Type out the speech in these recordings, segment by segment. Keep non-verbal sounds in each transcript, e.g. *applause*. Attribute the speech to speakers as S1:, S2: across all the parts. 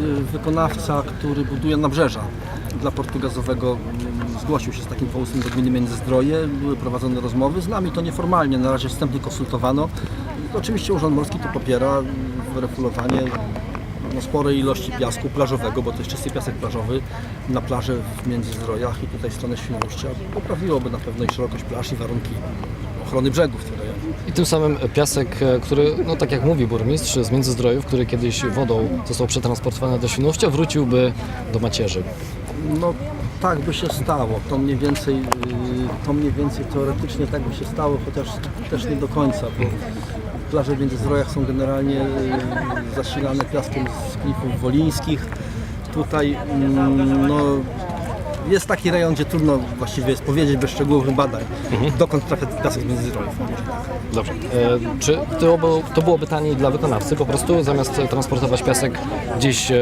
S1: y, wykonawca, który buduje nabrzeża dla portu gazowego mm, zgłosił się z takim pomysłem do gminy Międzyzdroje. Były prowadzone rozmowy. Z nami to nieformalnie, na razie wstępnie konsultowano. Oczywiście Urząd Morski to popiera mm, wyrefulowanie no, sporej ilości piasku plażowego, bo to jest czysty piasek plażowy na plaży w Międzyzdrojach i tutaj w stronę Świnoujścia poprawiłoby na pewno i szerokość plaż i warunki ochrony brzegów rejonie.
S2: I tym samym piasek, e, który, no tak jak mówi burmistrz z Międzyzdrojów, który kiedyś wodą został przetransportowany do Świnoujścia, wróciłby do macierzy.
S1: No tak by się stało. To mniej więcej, yy, to mniej więcej teoretycznie tak by się stało, chociaż też nie do końca, bo plaże w Międzyzdrojach są generalnie yy, zasilane piaskiem z klifów wolińskich. Tutaj mm, no, jest taki rejon, gdzie trudno właściwie jest powiedzieć bez szczegółowych badań, dokąd trafia piasek z Międzyzdrojów.
S2: Dobrze. E, czy to, było, to byłoby taniej dla wykonawcy? Po prostu zamiast transportować piasek gdzieś e,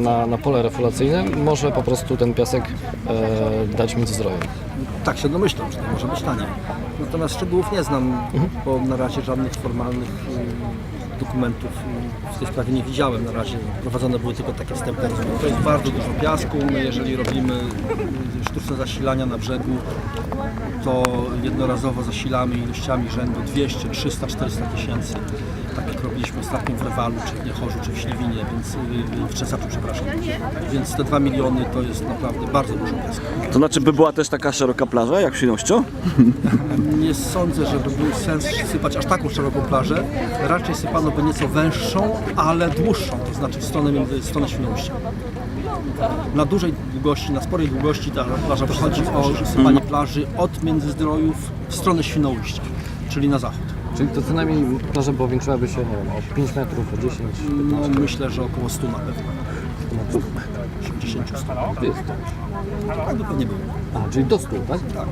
S2: na, na pole refulacyjne, może po prostu ten piasek e, dać Międzyzdrojom.
S1: Tak się domyślam, że to może być taniej. Natomiast szczegółów nie znam, bo na razie żadnych formalnych y, dokumentów y, w tej sprawie nie widziałem. Na razie prowadzone były tylko takie wstępne rozmowy. To jest bardzo dużo piasku. My jeżeli robimy y, sztuczne zasilania na brzegu, to jednorazowo zasilamy ilościami rzędu 200, 300, 400 tysięcy. Tak jak robiliśmy ostatnio w Rewalu, czy w Niechorzu, czy w Śliwinie, więc y, w Czesaczu, przepraszam. Więc te 2 miliony to jest naprawdę bardzo dużo piasku.
S3: To znaczy by była też taka szeroka plaża jak w Świnoujściu? *laughs*
S1: Nie sądzę, żeby był sens sypać aż taką szeroką plażę. Raczej sypano by nieco węższą, ale dłuższą, to znaczy w stronę, między- w stronę Świnoujścia. Na dużej długości, na sporej długości ta plaża wychodzi o sypanie plaży od Międzyzdrojów w stronę Świnoujścia, czyli na zachód.
S2: Czyli to co najmniej plaża powiększyłaby się, nie wiem, o 5 metrów, o 10
S1: No, myślę, że około 100 na pewno.
S2: metrów.
S1: 80 100.
S2: Jest.
S1: Tak by pewnie było.
S2: A, czyli do 100, tak?
S1: Tak.